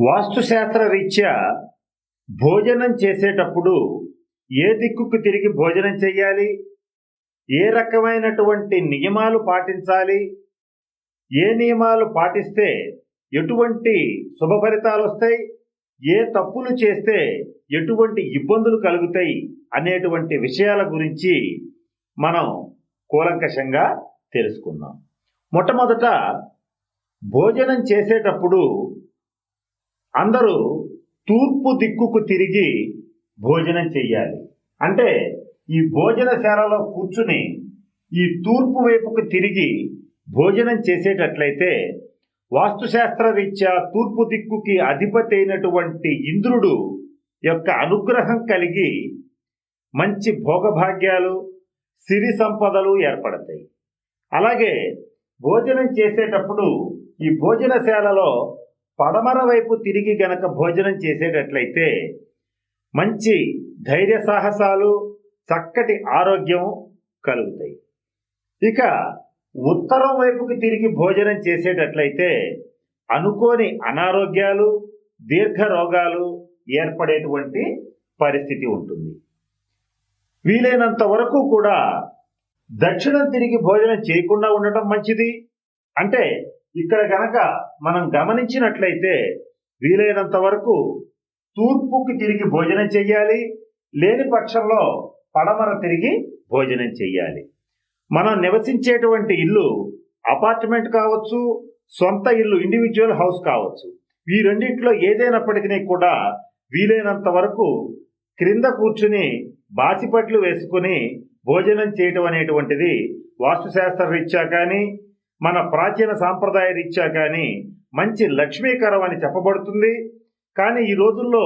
వాస్తుశాస్త్ర రీత్యా భోజనం చేసేటప్పుడు ఏ దిక్కుకు తిరిగి భోజనం చేయాలి ఏ రకమైనటువంటి నియమాలు పాటించాలి? ఏ నియమాలు పాటిస్తే ఎటువంటి శుభ ఫలితాలు వస్తాయి? ఏ తప్పులు చేస్తే ఎటువంటి ఇబ్బందులు కలుగుతాయి? అనేటువంటి విషయాల గురించి మనం కూలంకషంగా తెలుసుకుందాం. మొట్టమొదట భోజనం చేసేటప్పుడు అందరూ తూర్పు దిక్కుకు తిరిగి భోజనం చెయ్యాలి. అంటే ఈ భోజనశాలలో కూర్చుని ఈ తూర్పు వైపుకు తిరిగి భోజనం చేసేటట్లయితే వాస్తుశాస్త్ర రీత్యా తూర్పు దిక్కుకి అధిపతి అయినటువంటి ఇంద్రుడు యొక్క అనుగ్రహం కలిగి మంచి భోగభాగ్యాలు సిరి సంపదలు ఏర్పడతాయి. అలాగే భోజనం చేసేటప్పుడు ఈ భోజనశాలలో పడమర వైపు తిరిగి గనక భోజనం చేసేటట్లయితే మంచి ధైర్య సాహసాలు చక్కటి ఆరోగ్యం కలుగుతాయి. ఇక ఉత్తరం వైపుకి తిరిగి భోజనం చేసేటట్లయితే అనుకోని అనారోగ్యాలు దీర్ఘ రోగాలు ఏర్పడేటువంటి పరిస్థితి ఉంటుంది. వీలైనంత వరకు కూడా దక్షిణం తిరిగి భోజనం చేయకుండా ఉండటం మంచిది. అంటే ఇక్కడ గనక మనం గమనించినట్లయితే వీలైనంత వరకు తూర్పుకి తిరిగి భోజనం చెయ్యాలి లేని పక్షంలో పడమర తిరిగి భోజనం చెయ్యాలి. మనం నివసించేటువంటి ఇల్లు అపార్ట్మెంట్ కావచ్చు సొంత ఇల్లు ఇండివిజువల్ హౌస్ కావచ్చు. ఈ రెండింటిలో ఏదైనప్పటికీ కూడా వీలైనంత వరకు క్రింద కూర్చుని బాసిపట్లు వేసుకుని భోజనం చేయటం అనేటువంటిది వాస్తుశాస్త్ర రీత్యా కానీ మన ప్రాచీన సాంప్రదాయ రీత్యా కానీ మంచి లక్ష్మీకరం అని చెప్పబడుతుంది. కానీ ఈ రోజుల్లో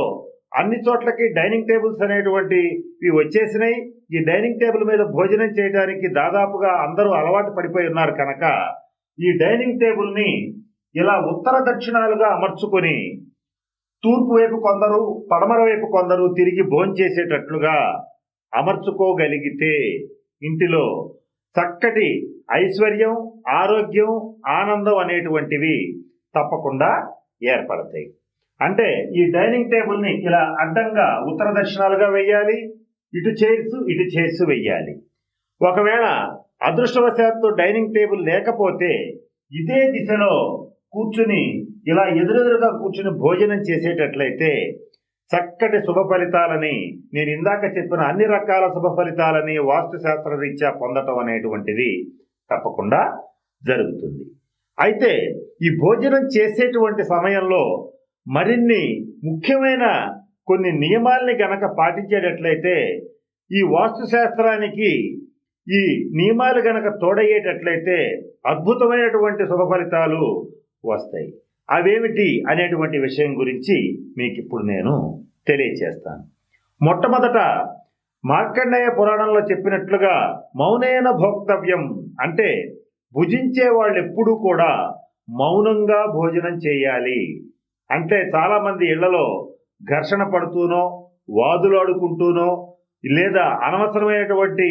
అన్ని చోట్లకి డైనింగ్ టేబుల్స్ అనేటువంటివి వచ్చేసినాయి. ఈ డైనింగ్ టేబుల్ మీద భోజనం చేయడానికి దాదాపుగా అందరూ అలవాటు పడిపోయి ఉన్నారు కనుక ఈ డైనింగ్ టేబుల్ని ఇలా ఉత్తర దక్షిణాలుగా అమర్చుకొని తూర్పు వైపు కొందరు పడమర వైపు కొందరు తిరిగి భోంచేసేటట్లుగా అమర్చుకోగలిగితే ఇంటిలో చక్కటి ఐశ్వర్యం ఆరోగ్యం ఆనందం అనేటువంటివి తప్పకుండా ఏర్పడతాయి. అంటే ఈ డైనింగ్ టేబుల్ని ఇలా అడ్డంగా ఉత్తర దక్షిణాలుగా వేయాలి ఇటు చైర్స్ ఇటు చైర్స్ వెయ్యాలి. ఒకవేళ అదృష్టవశాత్తు డైనింగ్ టేబుల్ లేకపోతే ఇదే దిశలో కూర్చుని ఇలా ఎదురెదురుగా కూర్చుని భోజనం చేసేటట్లయితే చక్కటి శుభ ఫలితాలని నేను ఇందాక చెప్పిన అన్ని రకాల శుభ ఫలితాలని వాస్తుశాస్త్ర రీత్యా పొందటం అనేటువంటిది తప్పకుండా జరుగుతుంది. అయితే ఈ భోజనం చేసేటువంటి సమయంలో మరిన్ని ముఖ్యమైన కొన్ని నియమాల్ని గనక పాటించేటట్లయితే ఈ వాస్తుశాస్త్రానికి ఈ నియమాలు గనక తోడయ్యేటట్లయితే అద్భుతమైనటువంటి శుభ ఫలితాలు వస్తాయి. అవేమిటి అనేటువంటి విషయం గురించి మీకు ఇప్పుడు నేను తెలియచేస్తాను. మొట్టమొదట మార్కండేయ పురాణంలో చెప్పినట్లుగా మౌనేన భోక్తవ్యం అంటే భుజించే వాళ్ళు ఎప్పుడూ కూడా మౌనంగా భోజనం చేయాలి. అంటే చాలామంది ఇళ్ళలో ఘర్షణ పడుతూనో వాదులాడుకుంటూనో లేదా అనవసరమైనటువంటి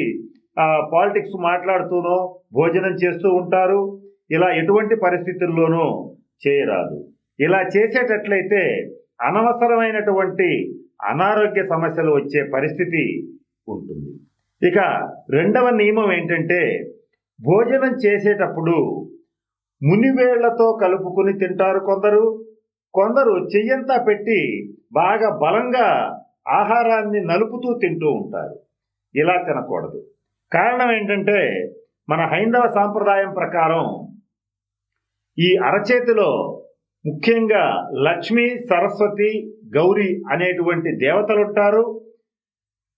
పాలిటిక్స్ మాట్లాడుతూనో భోజనం చేస్తూ ఉంటారు. ఇలా ఎటువంటి పరిస్థితుల్లోనూ చేయరాదు. ఇలా చేసేటట్లయితే అనవసరమైనటువంటి అనారోగ్య సమస్యలు వచ్చే పరిస్థితి ఉంటుంది. ఇక రెండవ నియమం ఏంటంటే భోజనం చేసేటప్పుడు మునివేళ్ళతో కలుపుకుని తింటారు కొందరు. కొందరు చెయ్యంతా పెట్టి బాగా బలంగా ఆహారాన్ని నలుపుతూ తింటూ ఉంటారు. ఇలా తినకూడదు. కారణం ఏంటంటే మన హైందవ సాంప్రదాయం ప్రకారం ఈ అరచేతిలో ముఖ్యంగా లక్ష్మి సరస్వతి గౌరీ అనేటువంటి దేవతలుంటారు.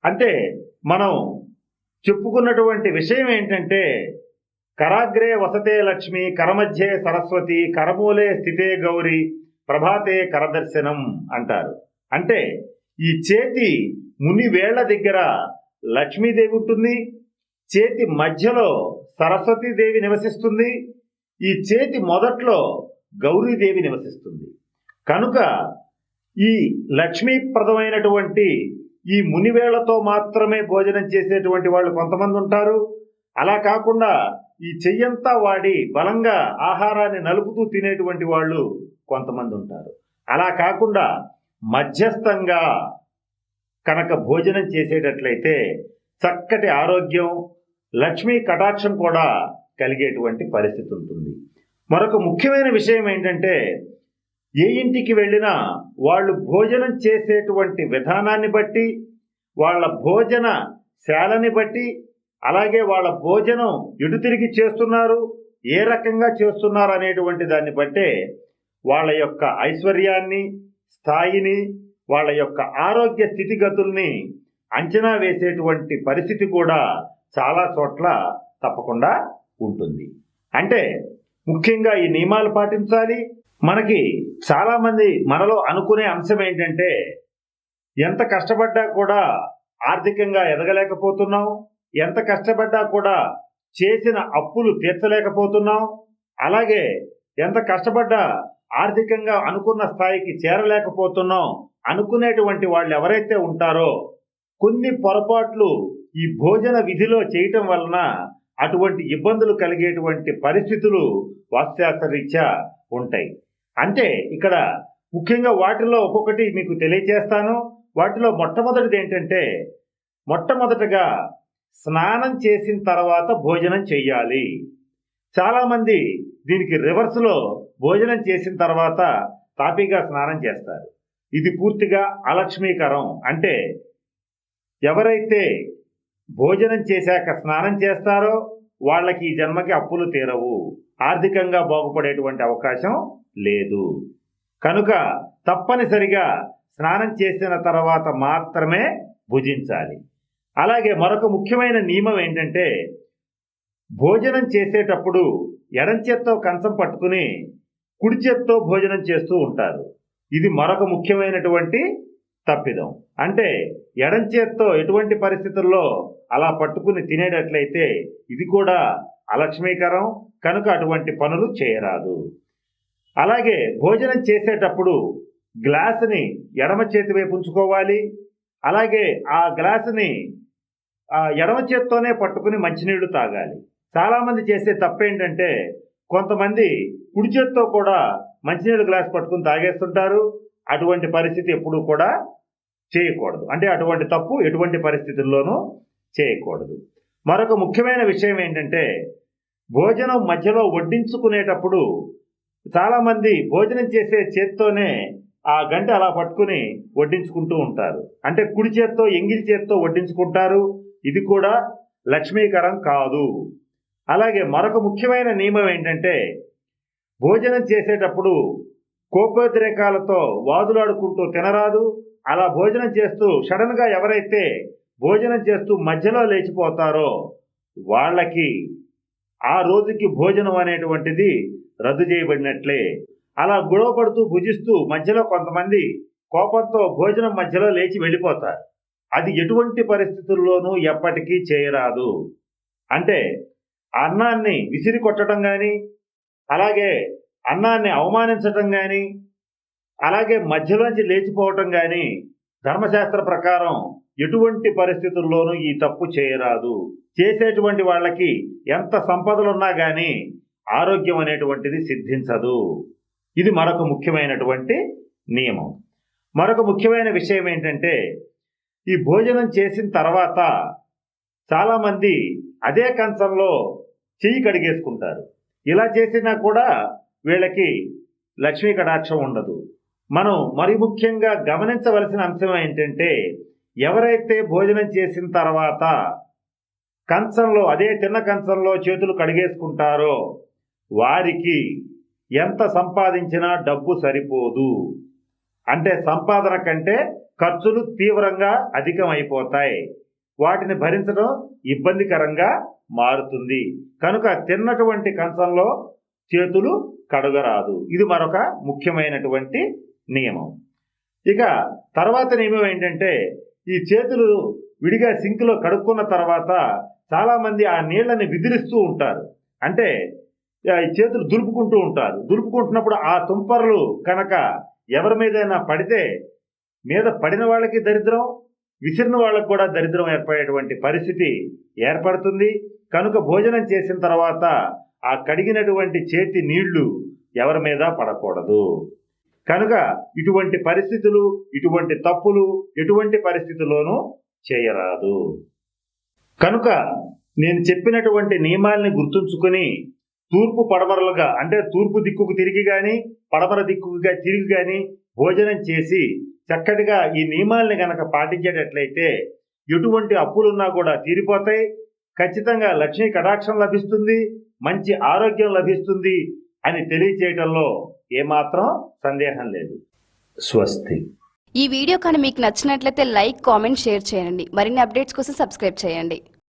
అంటే మనం చెప్పుకున్నటువంటి విషయం ఏంటంటే కరాగ్రే వసతే లక్ష్మి కరమధ్యే సరస్వతి కరమూలే స్థితే గౌరి ప్రభాతే కరదర్శనం అంటారు. అంటే ఈ చేతి ముని వేళ్ళ దగ్గర లక్ష్మీదేవి ఉంటుంది చేతి మధ్యలో సరస్వతీదేవి నివసిస్తుంది ఈ చేతి మొదట్లో గౌరీదేవి నివసిస్తుంది. కనుక ఈ లక్ష్మీప్రదమైనటువంటి ఈ మునివేళ్ళతో మాత్రమే భోజనం చేసేటువంటి వాళ్ళు కొంతమంది ఉంటారు. అలా కాకుండా ఈ చెయ్యంతా వాడి బలంగా ఆహారాన్ని నలుపుతూ తినేటువంటి వాళ్ళు కొంతమంది ఉంటారు. అలా కాకుండా మధ్యస్థంగా కనుక భోజనం చేసేటట్లయితే చక్కటి ఆరోగ్యం లక్ష్మీ కటాక్షం కూడా కలిగేటువంటి పరిస్థితి ఉంటుంది. మరొక ముఖ్యమైన విషయం ఏంటంటే ఏ ఇంటికి వెళ్ళినా వాళ్ళు భోజనం చేసేటువంటి విధానాన్ని బట్టి వాళ్ళ భోజన శాలని బట్టి అలాగే వాళ్ళ భోజనం ఎటు తిరిగి చేస్తున్నారు ఏ రకంగా చేస్తున్నారు అనేటువంటి దాన్ని బట్టే వాళ్ళ యొక్క ఐశ్వర్యాన్ని స్థాయిని వాళ్ళ యొక్క ఆరోగ్య స్థితిగతుల్ని అంచనా వేసేటువంటి పరిస్థితి కూడా చాలా చోట్ల తప్పకుండా ఉంటుంది. అంటే ముఖ్యంగా ఈ నియమాలు పాటించాలి మనకి చాలామంది మనలో అనుకునే అంశం ఏంటంటే ఎంత కష్టపడ్డా కూడా ఆర్థికంగా ఎదగలేకపోతున్నాం ఎంత కష్టపడ్డా కూడా చేసిన అప్పులు తీర్చలేకపోతున్నాం అలాగే ఎంత కష్టపడ్డా ఆర్థికంగా అనుకున్న స్థాయికి చేరలేకపోతున్నాం అనుకునేటువంటి వాళ్ళు ఎవరైతే ఉంటారో కొన్ని పొరపాట్లు ఈ భోజన విధిలో చేయటం వలన అటువంటి ఇబ్బందులు కలిగేటువంటి పరిస్థితులు వాస్తుశాస్త్రరీత్యా ఉంటాయి. అంటే ఇక్కడ ముఖ్యంగా వాటిలో ఒక్కొక్కటి మీకు తెలియజేస్తాను. వాటిలో మొట్టమొదటిది ఏంటంటే మొట్టమొదటగా స్నానం చేసిన తర్వాత భోజనం చెయ్యాలి. చాలామంది దీనికి రివర్స్లో భోజనం చేసిన తర్వాత తాపీగా స్నానం చేస్తారు. ఇది పూర్తిగా అలక్ష్మీకరం. అంటే ఎవరైతే భోజనం చేశాక స్నానం చేస్తారో వాళ్ళకి ఈ జన్మకి అప్పులు తీరవు. ఆర్థికంగా బాగుపడేటువంటి అవకాశం లేదు. కనుక తప్పనిసరిగా స్నానం చేసిన తర్వాత మాత్రమే భుజించాలి. అలాగే మరొక ముఖ్యమైన నియమం ఏంటంటే భోజనం చేసేటప్పుడు ఎడం చేత్తో కంచం పట్టుకుని కుడి చేత్తో భోజనం చేస్తూ ఉంటారు. ఇది మరొక ముఖ్యమైనటువంటి తప్పిదం. అంటే ఎడం చేత్తో ఎటువంటి పరిస్థితుల్లో అలా పట్టుకుని తినేటట్లయితే ఇది కూడా అలక్ష్మీకరం కనుక అటువంటి పనులు చేయరాదు. అలాగే భోజనం చేసేటప్పుడు గ్లాసుని ఎడమ చేతి వైపు ఉంచుకోవాలి. అలాగే ఆ గ్లాసుని ఆ ఎడమ చేత్తోనే పట్టుకుని మంచినీళ్ళు తాగాలి. చాలామంది చేసే తప్పేంటంటే కొంతమంది కుడి చేత్తో కూడా మంచినీళ్ళు గ్లాస్ పట్టుకుని తాగేస్తుంటారు. అటువంటి పరిస్థితి ఎప్పుడూ కూడా చేయకూడదు. అంటే అటువంటి తప్పు ఎటువంటి పరిస్థితుల్లోనూ చేయకూడదు. మరొక ముఖ్యమైన విషయం ఏంటంటే భోజనం మధ్యలో వడ్డించుకునేటప్పుడు చాలామంది భోజనం చేసే చేత్తోనే ఆ గంట అలా పట్టుకుని వడ్డించుకుంటూ ఉంటారు. అంటే కుడి చేత్తో ఎంగిలి చేత్తో వడ్డించుకుంటారు. ఇది కూడా లక్ష్మీకరం కాదు. అలాగే మరొక ముఖ్యమైన నియమం ఏంటంటే భోజనం చేసేటప్పుడు కోపోద్రేకాలతో వాదులాడుకుంటూ తినరాదు. అలా భోజనం చేస్తూ సడన్గా ఎవరైతే భోజనం చేస్తూ మధ్యలో లేచిపోతారో వాళ్ళకి ఆ రోజుకి భోజనం అనేటువంటిది రద్దు చేయబడినట్లే. అలా గొడవ పడుతూ భుజిస్తూ మధ్యలో కొంతమంది కోపంతో భోజనం మధ్యలో లేచి వెళ్ళిపోతారు. అది ఎటువంటి పరిస్థితుల్లోనూ ఎప్పటికీ చేయరాదు. అంటే అన్నాన్ని విసిరి కొట్టడం కానీ అలాగే అన్నాన్ని అవమానించటం కానీ అలాగే మధ్యలోంచి లేచిపోవటం కానీ ధర్మశాస్త్ర ప్రకారం ఎటువంటి పరిస్థితుల్లోనూ ఈ తప్పు చేయరాదు. చేసేటువంటి వాళ్ళకి ఎంత సంపదలున్నా కానీ ఆరోగ్యం అనేటువంటిది సిద్ధించదు. ఇది మరొక ముఖ్యమైనటువంటి నియమం. మరొక ముఖ్యమైన విషయం ఏంటంటే ఈ భోజనం చేసిన తర్వాత చాలామంది అదే కంచంలో చెయ్యి కడిగేసుకుంటారు. ఇలా చేసినా కూడా వీళ్ళకి లక్ష్మీ కటాక్షం ఉండదు. మనం మరి ముఖ్యంగా గమనించవలసిన అంశం ఏంటంటే ఎవరైతే భోజనం చేసిన తర్వాత కంచంలో అదే తిన్న కంచంలో చేతులు కడిగేసుకుంటారో వారికి ఎంత సంపాదించినా డబ్బు సరిపోదు. అంటే సంపాదన కంటే ఖర్చులు తీవ్రంగా అధికమైపోతాయి. వాటిని భరించడం ఇబ్బందికరంగా మారుతుంది. కనుక తిన్నటువంటి కంచంలో చేతులు కడగరాదు. ఇది మరొక ముఖ్యమైనటువంటి నియమం. ఇక తర్వాత నియమం ఏంటంటే ఈ చేతులు విడిగా సింక్లో కడుక్కున్న తర్వాత చాలామంది ఆ నీళ్ళని విదిలిస్తూ ఉంటారు. అంటే చేతులు దులుపుకుంటూ ఉంటారు. దులుపుకుంటున్నప్పుడు ఆ తుంపర్లు కనుక ఎవరి మీదైనా పడితే మీద పడిన వాళ్ళకి దరిద్రం విసిరిన వాళ్ళకు కూడా దరిద్రం ఏర్పడేటువంటి పరిస్థితి ఏర్పడుతుంది. కనుక భోజనం చేసిన తర్వాత ఆ కడిగినటువంటి చేతి నీళ్ళు ఎవరి మీద పడకూడదు. కనుక ఇటువంటి పరిస్థితులు ఇటువంటి తప్పులు ఎటువంటి పరిస్థితుల్లోనూ చేయరాదు. కనుక నేను చెప్పినటువంటి నియమాల్ని గుర్తుంచుకొని తూర్పు పడమరలుగా అంటే తూర్పు దిక్కుకు తిరిగి కానీ పడమర దిక్కుగా తిరిగి కానీ భోజనం చేసి చక్కటిగా ఈ నియమాల్ని గనక పాటించేటట్లయితే ఎటువంటి అప్పులున్నా కూడా తీరిపోతాయి. ఖచ్చితంగా లక్ష్మీ కటాక్షం లభిస్తుంది మంచి ఆరోగ్యం లభిస్తుంది అని తెలియచేయటంలో ఏమాత్రం సందేహం లేదు. స్వస్తి. ఈ వీడియో కానీ మీకు నచ్చినట్లయితే లైక్ కామెంట్ షేర్ చేయండి. మరిన్ని అప్డేట్స్ కోసం సబ్స్క్రైబ్ చేయండి.